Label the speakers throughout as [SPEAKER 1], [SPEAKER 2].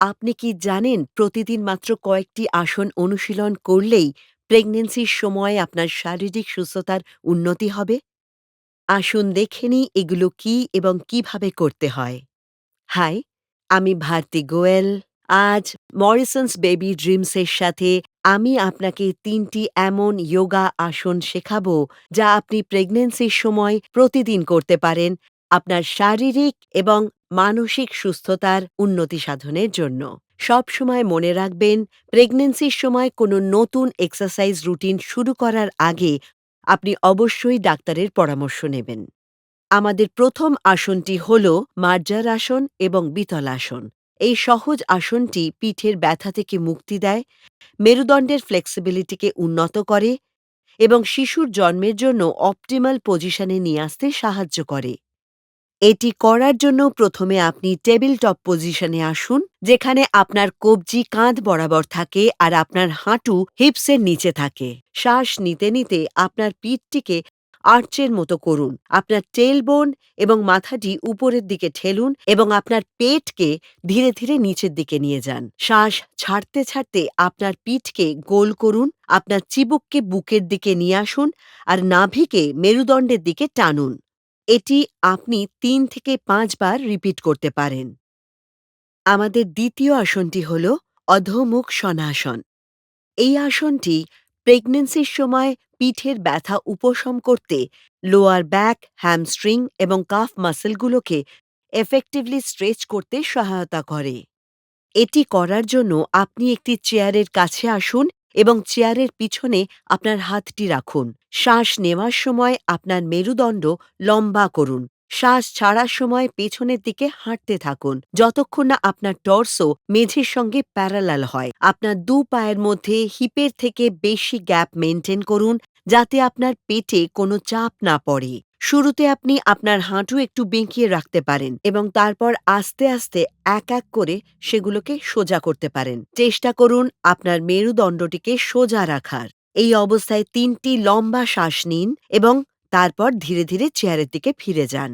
[SPEAKER 1] আপনি কি জানেন প্রতিদিন মাত্র কয়েকটি আসন অনুশীলন করলেই প্রেগনেন্সির সময় আপনার শারীরিক সুস্থতার উন্নতি হবে? আসুন দেখে নিই এগুলো কী এবং কীভাবে করতে হয়। হাই, আমি ভারতী গোয়েল। আজ মরিসন্স বেবি ড্রিমসের সাথে আমি আপনাকে তিনটি এমন যোগা আসন শেখাবো যা আপনি প্রেগনেন্সির সময় প্রতিদিন করতে পারেন আপনার শারীরিক এবং মানসিক সুস্থতার উন্নতি সাধনের জন্য। সবসময় মনে রাখবেন প্রেগন্যান্সির সময় কোনো নতুন এক্সারসাইজ রুটিন শুরু করার আগে আপনি অবশ্যই ডাক্তারের পরামর্শ নেবেন। আমাদের প্রথম আসনটি হল মার্জার আসন এবং বিতল আসন এই সহজ আসনটি পিঠের ব্যথা থেকে মুক্তি দেয়, মেরুদণ্ডের ফ্লেক্সিবিলিটিকে উন্নত করে এবং শিশুর জন্মের জন্য অপটিমাল পজিশনে নিয়ে আসতে সাহায্য করে। এটি করার জন্য প্রথমে আপনি টেবিল টপ পজিশনে আসুন, যেখানে আপনার কবজি কাঁধ বরাবর থাকে আর আপনার হাঁটু হিপসের নিচে থাকে। শ্বাস নিতে নিতে আপনার পিঠটিকে আর্চের মতো করুন। আপনার টেলবোন এবং মাথাটি উপরের দিকে ঠেলুন এবং আপনার পেটকে ধীরে ধীরে নিচের দিকে নিয়ে যান। শ্বাস ছাড়তে ছাড়তে আপনার পিঠকে গোল করুন, আপনার চিবুককে বুকের দিকে নিয়ে আসুন আর নাভিকে মেরুদণ্ডের দিকে টানুন। এটি আপনি তিন থেকে পাঁচবার রিপিট করতে পারেন। আমাদের দ্বিতীয় আসনটি হল অধোমুখ সনাসন। এই আসনটি প্রেগন্যান্সির সময় পিঠের ব্যথা উপশম করতে লোয়ার ব্যাক, হ্যামস্ট্রিং এবং কাফ মাসেলগুলোকে এফেক্টিভলি স্ট্রেচ করতে সহায়তা করে। এটি করার জন্য আপনি একটি চেয়ারের কাছে আসুন এবং চেয়ারের পিছনে আপনার হাতটি রাখুন। শ্বাস নেওয়ার সময় আপনার মেরুদণ্ড লম্বা করুন। শ্বাস ছাড়ার সময় পেছনের দিকে হাঁটতে থাকুন। যতক্ষণ না আপনার টর্সো মেঝের সঙ্গে প্যারালাল হয়, আপনার দু পায়ের মধ্যে হিপের থেকে বেশি গ্যাপ মেনটেন করুন, যাতে আপনার পেটে কোনো চাপ না পড়ে। শুরুতে আপনি আপনার হাঁটু একটু বেঁকিয়ে রাখতে পারেন এবং তারপর আস্তে আস্তে এক এক করে সেগুলোকে সোজা করতে পারেন। চেষ্টা করুন আপনার মেরুদণ্ডটিকে সোজা রাখার। এই অবস্থায় তিনটি লম্বা শ্বাস নিন এবং তারপর ধীরে ধীরে চেয়ারের দিকে ফিরে যান।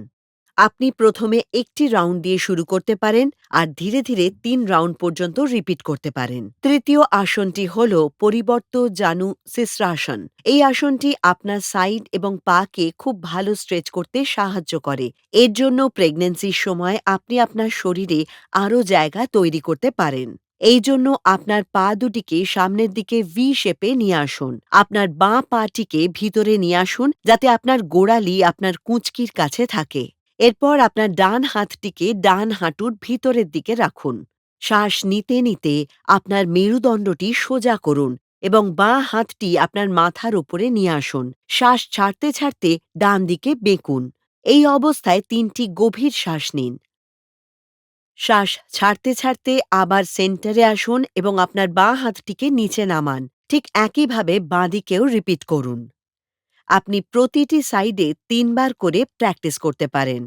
[SPEAKER 1] আপনি প্রথমে একটি রাউন্ড দিয়ে শুরু করতে পারেন আর ধীরে ধীরে তিন রাউন্ড পর্যন্ত রিপিট করতে পারেন। তৃতীয় আসনটি হল পরিবর্ত জানু সিস্রাসন এই আসনটি আপনার সাইড এবং পাকে খুব ভালো স্ট্রেচ করতে সাহায্য করে। এর জন্য প্রেগন্যান্সির সময় আপনি আপনার শরীরে আরও জায়গা তৈরি করতে পারেন। এই জন্য আপনার পা দুটিকে সামনের দিকে ভি শেপে নিয়ে আসুন। আপনার বাঁ পাটিকে ভিতরে নিয়ে আসুন যাতে আপনার গোড়ালি আপনার কুঁচকির কাছে থাকে। এরপর আপনার ডান হাতটিকে ডান হাঁটুর ভিতরের দিকে রাখুন। শ্বাস নিতে নিতে আপনার মেরুদণ্ডটি সোজা করুন এবং বাঁ হাতটি আপনার মাথার উপরে নিয়ে আসুন। শ্বাস ছাড়তে ছাড়তে ডান দিকে বেঁকুন। এই অবস্থায় তিনটি গভীর শ্বাস নিন। শ্বাস ছাড়তে ছাড়তে আবার সেন্টারে আসুন এবং আপনার বাঁ হাতটিকে নিচে নামান। ঠিক একইভাবে বাঁদিকেও রিপিট করুন। আপনি প্রতিটি সাইডে তিনবার করে প্র্যাকটিস করতে পারেন।